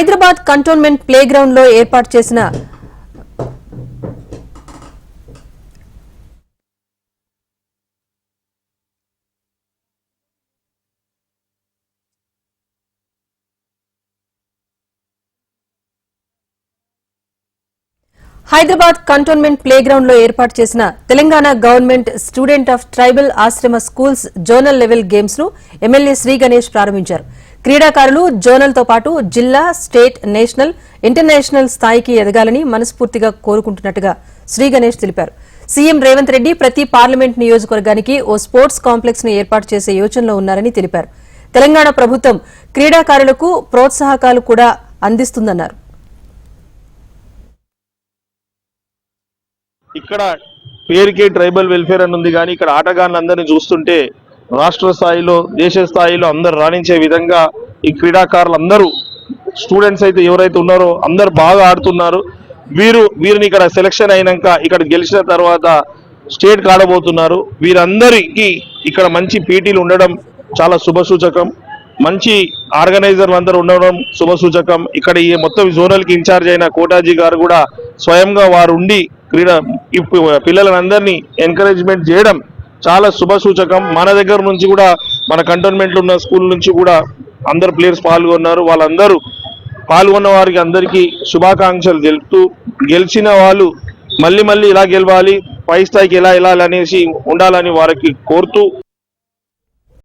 Hyderabad cantonment play గ్రౌండ్లో ఏర్పాటు చేసిన హైదరాబాద్ కంటోన్మెంట్ ప్లే గ్రౌండ్లో ఏర్పాటు చేసిన Telangana government student of tribal ashram schools zonal level గేమ్స్ను MLA Shri Ganesh ప్రారంభించారు. క్రీడాకారులు జోనల్తో పాటు జిల్లా స్టేట్ నేషనల్ ఇంటర్నేషనల్ స్థాయికి ఎదగాలని మనస్ఫూర్తిగా కోరుకుంటున్నట్టుగా శ్రీ గణేష్ తెలిపారు. సీఎం రేవంత్ రెడ్డి ప్రతి పార్లమెంట్ నియోజకవర్గానికి ఓ స్పోర్ట్స్ కాంప్లెక్స్ను ఏర్పాటు చేసే యోచనలో ఉన్నారని తెలిపారు. తెలంగాణ ప్రభుత్వం క్రీడాకారులకు ప్రోత్సాహకాలు కూడా అందిస్తుందన్నారు. ఇక్కడ పేరుకే ట్రైబల్ వెల్ఫేర్ అని ఉంది కానీ ఇక్కడ ఆటగాళ్ళందరినీ చూస్తుంటే రాష్ట్ర స్థాయిలో దేశ స్థాయిలో అందరు రాణించే విధంగా ఈ క్రీడాకారులు అందరూ స్టూడెంట్స్ అయితే ఎవరైతే ఉన్నారో అందరు బాగా ఆడుతున్నారు. వీరు వీరిని ఇక్కడ సెలక్షన్ అయినాక ఇక్కడ గెలిచిన తర్వాత స్టేట్ కాడబోతున్నారు. వీరందరికీ ఇక్కడ మంచి పీటీలు ఉండడం చాలా శుభసూచకం. మంచి ఆర్గనైజర్లు అందరూ ఉండడం శుభసూచకం. ఇక్కడ ఈ మొత్తం జోనల్కి ఇన్ఛార్జ్ అయిన కోటాజీ గారు కూడా స్వయంగా వారు ఉండి క్రీడ పిల్లలందరినీ ఎంకరేజ్మెంట్ చేయడం చాలా శుభసూచకం. మన దగ్గర నుంచి కూడా మన కంటోన్మెంట్లో ఉన్న స్కూల్ నుంచి కూడా అందరు ప్లేయర్స్ పాల్గొన్నారు. వాళ్ళందరూ పాల్గొన్న వారికి అందరికీ శుభాకాంక్షలు తెలుపుతూ గెలిచిన వాళ్ళు మళ్ళీ మళ్ళీ ఇలా గెలవాలి పై స్థాయికి ఎలా వెళ్ళాలి అనేసి ఉండాలని వారికి కోరుతూ